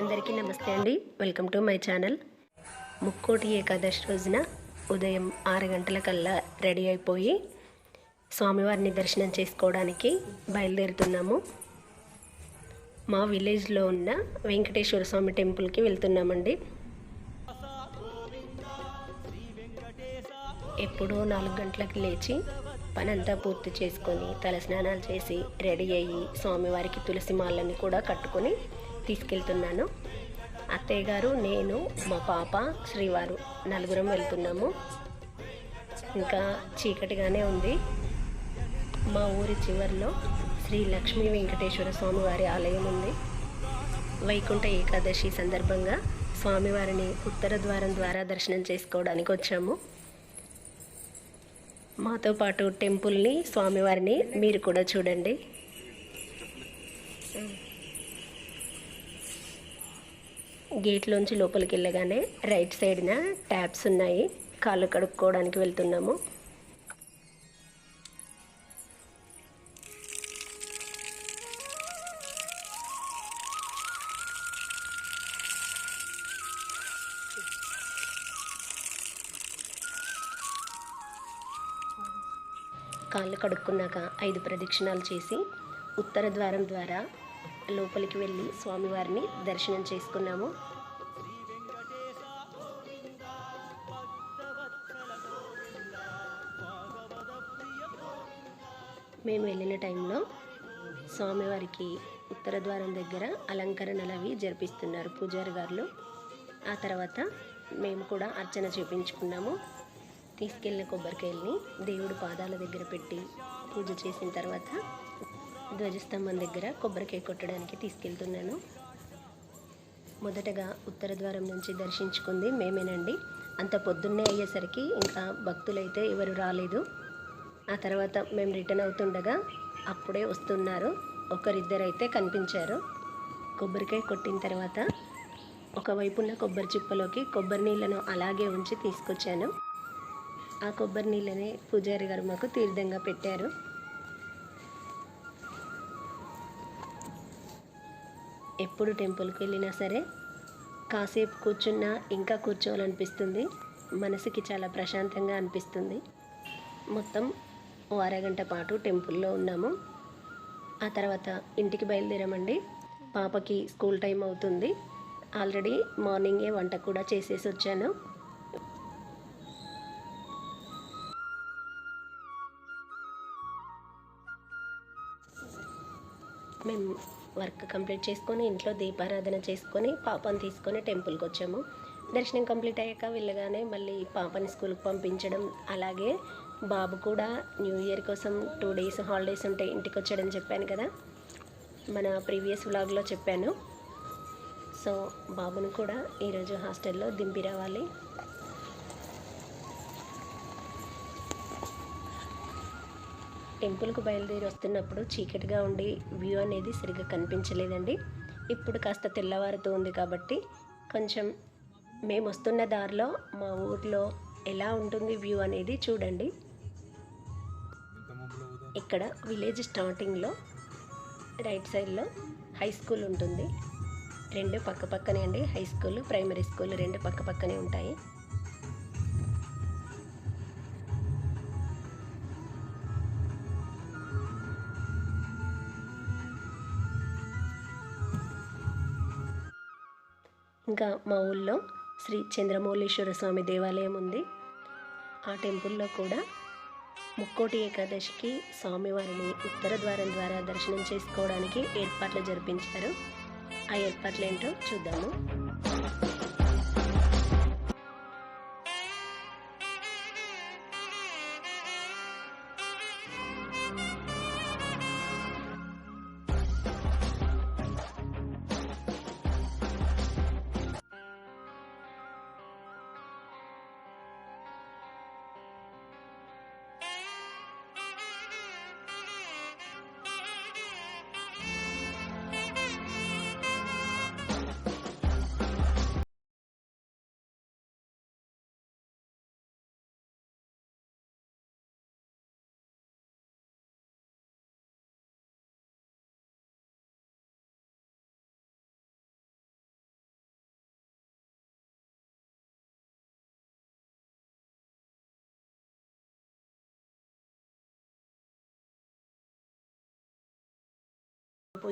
అందరికీ నమస్తే అండి. Welcome to my channel Mukkoti Ekadashi రోజున ఉదయం ఆరు గంటలకల్లా రెడీ అయిపోయి స్వామివారిని దర్శనం చేసుకోవడానికి బయలుదేరుతున్నాము. మా విలేజ్లో ఉన్న వెంకటేశ్వర స్వామి టెంపుల్కి వెళ్తున్నామండి. ఎప్పుడో నాలుగు గంటలకు లేచి పనంతా పూర్తి చేసుకొని తలస్నానాలు చేసి రెడీ అయ్యి స్వామివారికి తులసి మాలని కూడా కట్టుకొని తీసుకెళ్తున్నాను. అత్తయ్య గారు నేను మా పాప శ్రీవారు నలుగురం వెళ్తున్నాము. ఇంకా చీకటిగానే ఉంది. మా ఊరి చివరిలో శ్రీ లక్ష్మీ వెంకటేశ్వర స్వామివారి ఆలయం ఉంది. వైకుంఠ ఏకాదశి సందర్భంగా స్వామివారిని ఉత్తర ద్వారం ద్వారా దర్శనం చేసుకోవడానికి వచ్చాము. మాతో పాటు టెంపుల్ని స్వామివారిని మీరు కూడా చూడండి. గేట్లోంచి లోపలికి వెళ్ళగానే రైట్ సైడ్న ట్యాప్స్ ఉన్నాయి. కాళ్ళు కడుక్కోవడానికి వెళ్తున్నాము. కాళ్ళు కడుక్కున్నాక ఐదు ప్రదక్షిణాలు చేసి ఉత్తర ద్వారం ద్వారా లోపలికి వెళ్ళి స్వామివారిని దర్శనం చేసుకున్నాము. మేము వెళ్ళిన టైంలో స్వామివారికి ఉత్తర ద్వారం దగ్గర అలంకరణలు అవి జరిపిస్తున్నారు పూజారి గారు. ఆ తర్వాత మేము కూడా అర్చన చేపించుకున్నాము. తీసుకెళ్ళిన కొబ్బరికాయల్ని దేవుడు పాదాల దగ్గర పెట్టి పూజ చేసిన తర్వాత ధ్వజస్తంభం దగ్గర కొబ్బరికాయ కొట్టడానికి తీసుకెళ్తున్నాను. మొదటగా ఉత్తర ద్వారం నుంచి దర్శించుకుంది మేమేనండి. అంత పొద్దున్నే అయ్యేసరికి ఇంకా భక్తులైతే ఎవరు రాలేదు. ఆ తర్వాత మేము రిటర్న్ అవుతుండగా అప్పుడే వస్తున్నారు. ఒకరిద్దరైతే కనిపించారు. కొబ్బరికాయ కొట్టిన తర్వాత ఒకవైపున్న కొబ్బరి చిప్పలోకి కొబ్బరి నీళ్ళను అలాగే ఉంచి తీసుకొచ్చాను. ఆ కొబ్బరి నీళ్ళని పూజారి గారు మాకు తీర్థంగా పెట్టారు. ఎప్పుడు టెంపుల్కి వెళ్ళినా సరే కాసేపు కూర్చున్నా ఇంకా కూర్చోవాలనిపిస్తుంది. మనసుకి చాలా ప్రశాంతంగా అనిపిస్తుంది. మొత్తం ఓ అరగంట పాటు టెంపుల్లో ఉన్నాము. ఆ తర్వాత ఇంటికి బయలుదేరామండి. పాపకి స్కూల్ టైం అవుతుంది. ఆల్రెడీ మార్నింగే వంట కూడా చేసేసి వచ్చాను మేము వర్క్ కంప్లీట్ చేసుకొని ఇంట్లో దీపారాధన చేసుకొని పాపను తీసుకొని టెంపుల్కి వచ్చాము. దర్శనం కంప్లీట్ అయ్యాక వెళ్ళగానే మళ్ళీ పాపని స్కూల్కి పంపించడం అలాగే బాబు కూడా న్యూ ఇయర్ కోసం టూ డేస్ హాలిడేస్ ఉంటే ఇంటికి వచ్చాడని చెప్పాను కదా. మన ప్రీవియస్ వ్లాగ్లో చెప్పాను. సో బాబును కూడా ఈరోజు హాస్టల్లో దింపి రావాలి టెంపుల్కు బయలుదేరి వస్తున్నప్పుడు చీకటిగా ఉండి వ్యూ అనేది సరిగ్గా కనిపించలేదండి. ఇప్పుడు కాస్త తెల్లవారుతూ ఉంది కాబట్టి కొంచెం మేము వస్తున్న దారిలో మా ఊర్లో ఎలా ఉంటుంది వ్యూ అనేది చూడండి. ఇక్కడ విలేజ్ స్టార్టింగ్లో రైట్ సైడ్లో హై స్కూల్ ఉంటుంది. రెండు పక్క పక్కనే అండి హై స్కూల్ ప్రైమరీ స్కూల్ రెండు పక్క పక్కనే ఉంటాయి. ఇంకా మా ఊళ్ళో శ్రీ చంద్రమౌళీశ్వర స్వామి దేవాలయం ఉంది. ఆ టెంపుల్లో కూడా ముక్కోటి ఏకాదశికి స్వామివారిని ఉత్తర ద్వారం ద్వారా దర్శనం చేసుకోవడానికి ఏర్పాట్లు జరిపించారు. ఆ ఏర్పాట్లు ఏంటో చూద్దాము.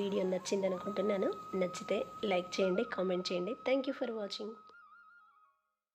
వీడియో నచ్చింది అనుకుంటున్నాను. నచ్చితే లైక్ చేయండి కామెంట్ చేయండి. Thank you for watching